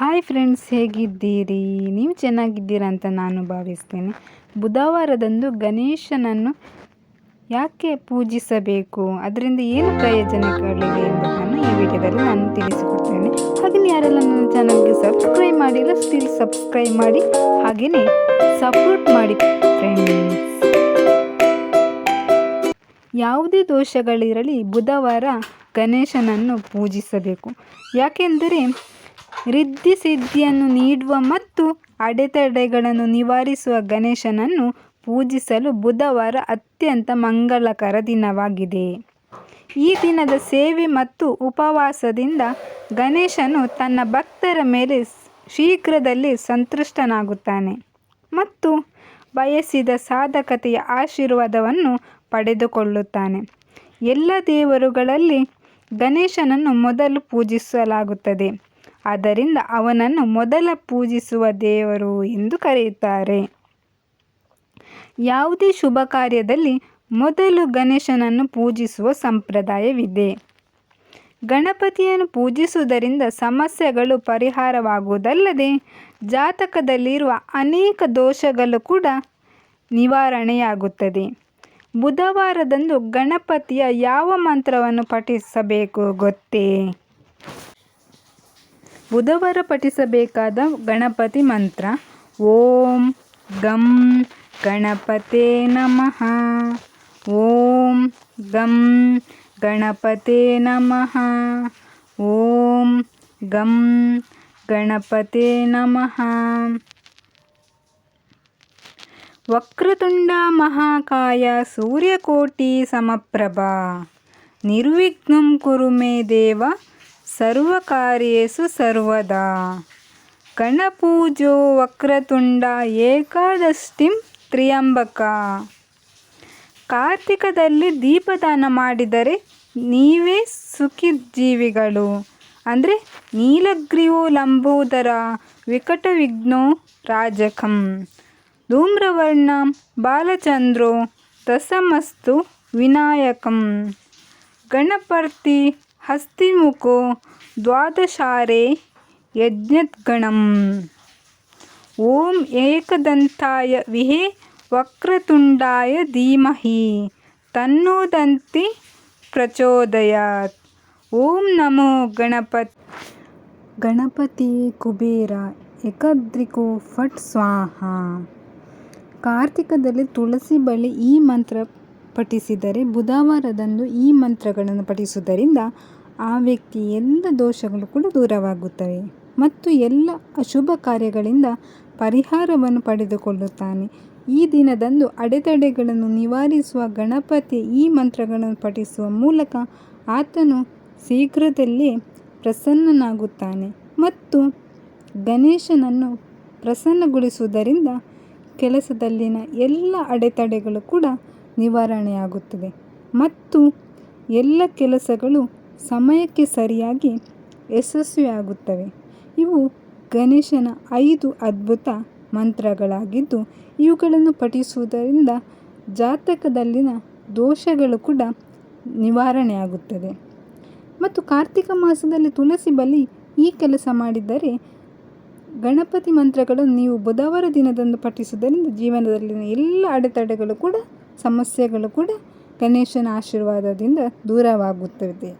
Hi friends ಹೇಗಿದ್ದೀರಿ? ನೀವು ಚೆನ್ನಾಗಿದ್ದೀರಾ ಅಂತ ನಾನು ಭಾವಿಸ್ತೇನೆ. ಬುಧವಾರದಂದು ಗಣೇಶನನ್ನು ಯಾಕೆ ಪೂಜಿಸಬೇಕು? ಅದರಿಂದ ಏನು ಪ್ರಯೋಜನಗಳಿವೆ ಎಂಬುದನ್ನು ಈ ವಿಡಿಯೋದಲ್ಲಿ ನಾನು ತಿಳಿಸಿಕೊಡ್ತೇನೆ. ಹಾಗೆಯೇ ಯಾರೆಲ್ಲ ನನ್ನ ಚಾನಲ್ಗೆ ಸಬ್ಸ್ಕ್ರೈಬ್ ಮಾಡಿಲ್ಲ ಸ್ಟಿಲ್ ಸಬ್ಸ್ಕ್ರೈಬ್ ಮಾಡಿ. ಹಾಗೆಯೇ ಸಪೋರ್ಟ್ ಮಾಡಿ ಫ್ರೆಂಡ್ಸ್ ಯಾವುದೇ ದೋಷಗಳಿರಲಿ, ಬುಧವಾರ ಗಣೇಶನನ್ನು ಪೂಜಿಸಬೇಕು. ಯಾಕೆಂದರೆ ರಿದ್ಧಿ ಸಿದ್ಧಿಯನ್ನು ನೀಡುವ ಮತ್ತು ಅಡೆತಡೆಗಳನ್ನು ನಿವಾರಿಸುವ ಗಣೇಶನನ್ನು ಪೂಜಿಸಲು ಬುಧವಾರ ಅತ್ಯಂತ ಮಂಗಳಕರ ದಿನವಾಗಿದೆ. ಈ ದಿನದ ಸೇವೆ ಮತ್ತು ಉಪವಾಸದಿಂದ ಗಣೇಶನು ತನ್ನ ಭಕ್ತರ ಮೇಲೆ ಶೀಘ್ರದಲ್ಲಿ ಸಂತುಷ್ಟನಾಗುತ್ತಾನೆ ಮತ್ತು ಬಯಸಿದ ಸಾಧಕತೆಯ ಆಶೀರ್ವಾದವನ್ನು ಪಡೆದುಕೊಳ್ಳುತ್ತಾನೆ. ಎಲ್ಲ ದೇವರುಗಳಲ್ಲಿ ಗಣೇಶನನ್ನು ಮೊದಲು ಪೂಜಿಸಲಾಗುತ್ತದೆ. ಆದ್ದರಿಂದ ಅವನನ್ನು ಮೊದಲ ಪೂಜಿಸುವ ದೇವರು ಎಂದು ಕರೆಯುತ್ತಾರೆ. ಯಾವುದೇ ಶುಭ ಕಾರ್ಯದಲ್ಲಿ ಮೊದಲು ಗಣೇಶನನ್ನು ಪೂಜಿಸುವ ಸಂಪ್ರದಾಯವಿದೆ. ಗಣಪತಿಯನ್ನು ಪೂಜಿಸುವುದರಿಂದ ಸಮಸ್ಯೆಗಳು ಪರಿಹಾರವಾಗುವುದಲ್ಲದೆ ಜಾತಕದಲ್ಲಿರುವ ಅನೇಕ ದೋಷಗಳು ಕೂಡ ನಿವಾರಣೆಯಾಗುತ್ತದೆ. ಬುಧವಾರದಂದು ಗಣಪತಿಯ ಯಾವ ಮಂತ್ರವನ್ನು ಪಠಿಸಬೇಕು ಗೊತ್ತೇ? ಬುಧವಾರ ಪಠಿಸಬೇಕಾದ ಗಣಪತಿ ಮಂತ್ರ. ಓಂ ಗಂ ಗಣಪತೆ ನಮಃ. ಓಂ ಗಂ ಗಣಪತೆ ನಮಃ. ಓಂ ಗಂ ಗಣಪತೆ ನಮಃ. ವಕ್ರತುಂಡ ಮಹಾಕಾಯ ಸೂರ್ಯಕೋಟಿ ಸಮಪ್ರಭಾ. ನಿರ್ವಿಘ್ನಂ ಕುರು ಮೇ ದೇವ ಸರ್ವಕಾರ್ಯೇಸು ಸರ್ವದಾ. ಗಣಪೂಜೋ ವಕ್ರತುಂಡ ಏಕಾದಷ್ಟಿಂ ತ್ರಿಯಂಬಕ. ಕಾರ್ತಿಕದಲ್ಲಿ ದೀಪದಾನ ಮಾಡಿದರೆ ನೀವೇ ಸುಖಿ ಜೀವಿಗಳು ಅಂದರೆ ನೀಲಗ್ರೀವೋ ಲಂಬೋದರ ವಿಕಟ ವಿಘ್ನೋ ರಾಜಕಂ. ಧೂಮ್ರವರ್ಣ ಬಾಲಚಂದ್ರೋ ದಸಮಸ್ತು ವಿನಾಯಕಂ. ಗಣಪರ್ತಿ ಹಸ್ತಿಮುಖೋ ದ್ವಾದಶಾರೆ ಯಜ್ಞದ್ಗಣಂ. ಓಂ ಏಕದಂತಾಯ ವಿಹೆ ವಕ್ರತುಂಡಾಯ ಧೀಮಹಿ ತನ್ನೋದಂತಿ ಪ್ರಚೋದಯಾತ್. ಓಂ ನಮೋ ಗಣಪತ್. ಗಣಪತಿ ಕುಬೇರ ಏಕದ್ರಿಕೋ ಫಟ್ ಸ್ವಾಹ. ಕಾರ್ತಿಕದಲ್ಲಿ ತುಳಸಿ ಬಳಿ ಈ ಮಂತ್ರ ಪಠಿಸಿದರೆ, ಬುಧವಾರದಂದು ಈ ಮಂತ್ರಗಳನ್ನು ಪಠಿಸುವುದರಿಂದ ಆ ವ್ಯಕ್ತಿ ಎಲ್ಲ ದೋಷಗಳು ಕೂಡ ದೂರವಾಗುತ್ತವೆ ಮತ್ತು ಎಲ್ಲ ಅಶುಭ ಕಾರ್ಯಗಳಿಂದ ಪರಿಹಾರವನ್ನು ಪಡೆದುಕೊಳ್ಳುತ್ತಾನೆ. ಈ ದಿನದಂದು ಅಡೆತಡೆಗಳನ್ನು ನಿವಾರಿಸುವ ಗಣಪತಿ ಈ ಮಂತ್ರಗಳನ್ನು ಪಠಿಸುವ ಮೂಲಕ ಆತನು ಶೀಘ್ರದಲ್ಲೇ ಪ್ರಸನ್ನನಾಗುತ್ತಾನೆ ಮತ್ತು ಗಣೇಶನನ್ನು ಪ್ರಸನ್ನಗೊಳಿಸುವುದರಿಂದ ಕೆಲಸದಲ್ಲಿನ ಎಲ್ಲ ಅಡೆತಡೆಗಳು ಕೂಡ ನಿವಾರಣೆಯಾಗುತ್ತದೆ. ಮತ್ತು ಎಲ್ಲ ಕೆಲಸಗಳು ಸಮಯಕ್ಕೆ ಸರಿಯಾಗಿ ಯಶಸ್ವಿಯಾಗುತ್ತವೆ. ಇವು ಗಣೇಶನ ಐದು ಅದ್ಭುತ ಮಂತ್ರಗಳಾಗಿದ್ದು, ಇವುಗಳನ್ನು ಪಠಿಸುವುದರಿಂದ ಜಾತಕದಲ್ಲಿನ ದೋಷಗಳು ಕೂಡ ನಿವಾರಣೆಯಾಗುತ್ತದೆ. ಮತ್ತು ಕಾರ್ತಿಕ ಮಾಸದಲ್ಲಿ ತುಳಸಿ ಬಲಿ ಈ ಕೆಲಸ ಮಾಡಿದರೆ ಗಣಪತಿ ಮಂತ್ರಗಳನ್ನು ನೀವು ಬುಧವಾರ ದಿನದಂದು ಪಠಿಸುವುದರಿಂದ ಜೀವನದಲ್ಲಿನ ಎಲ್ಲ ಅಡೆತಡೆಗಳು ಕೂಡ ಸಮಸ್ಯೆಗಳು ಕೂಡ ಗಣೇಶನ ಆಶೀರ್ವಾದದಿಂದ ದೂರವಾಗುತ್ತದೆ